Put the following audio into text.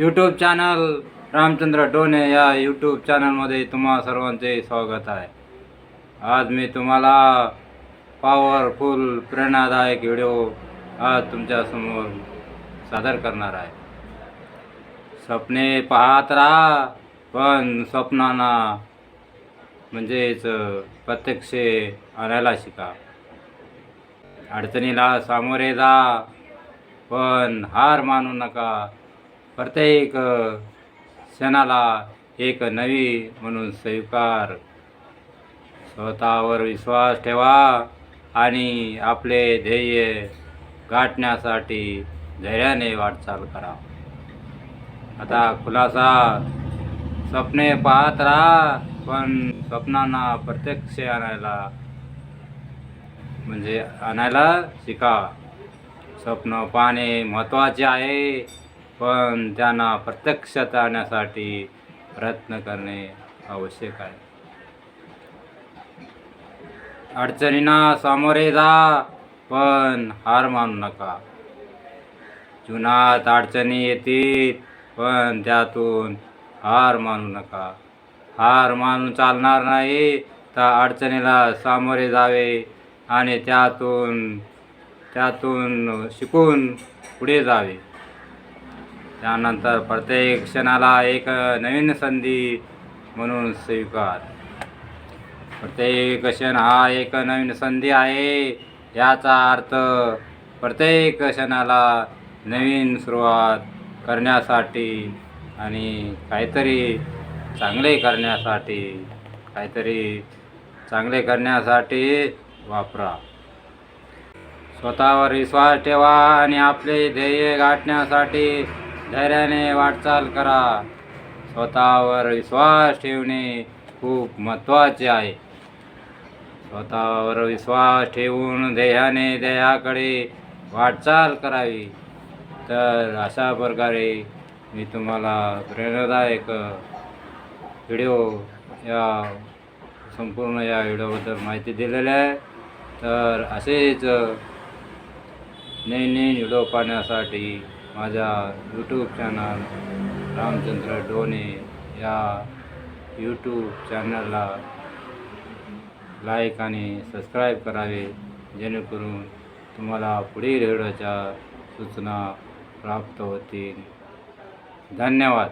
YouTube channel Ramchandra डोने या YouTube चॅनलमध्ये तुम्हा सर्वांचे स्वागत आहे. आज मी तुम्हाला पॉवरफुल प्रेरणादायक व्हिडिओ आज तुमच्यासमोर सादर करणार आहे. स्वप्ने पाहत राहा पण स्वप्नांना म्हणजेच प्रत्यक्ष आणायला शिका. अडचणीला सामोरे जा पण हार मानू नका. प्रत्येक क्षणाला एक नवी म्हणून स्वीकार. स्वतःवर विश्वास ठेवा आणि आपले ध्येय गाठण्यासाठी धैर्याने वाटचाल करा. आता खुलासा स्वप्ने पाहत राहा पण स्वप्नांना प्रत्यक्ष आणायला म्हणजे आणायला शिका. स्वप्न पाहणे महत्त्वाचे आहे. पण त्यांना प्रत्यक्षात आणण्यासाठी प्रयत्न करणे आवश्यक आहे. अडचणींना सामोरे जा पण हार मानू नका. जीवनात अडचणी येतील पण त्यातून हार मानू नका. हार मानून चालणार नाही तर अडचणीला सामोरे जावे आणि त्यातून त्यातून शिकून पुढे जावे. त्यानंतर प्रत्येक क्षणाला एक नवीन संधी म्हणून स्वीकार. प्रत्येक क्षण हा एक नवीन संधी आहे याचा अर्थ प्रत्येक क्षणाला नवीन सुरुवात करण्यासाठी आणि काहीतरी चांगले करण्यासाठी काहीतरी चांगले करण्यासाठी वापरा. स्वतःवर विश्वास ठेवा आणि आपले ध्येय गाठण्यासाठी धैर्याने वाटचाल करा. स्वतःवर विश्वास ठेवणे खूप महत्त्वाचे आहे. स्वतःवर विश्वास ठेवून देहाने देहाकडे वाटचाल करावी. तर अशा प्रकारे मी तुम्हाला प्रेरणादायक व्हिडिओ या संपूर्ण या व्हिडिओबद्दल माहिती दिलेली आहे. तर असेच नवीन नवीन व्हिडिओ पाहण्यासाठी माझ्या यूट्यूब चॅनल रामचंद्र डोने या यूट्यूब चॅनलला लाईक आणि सबस्क्राईब करावे जेणेकरून तुम्हाला पुढील व्हिडिओच्या सूचना प्राप्त होतील. धन्यवाद.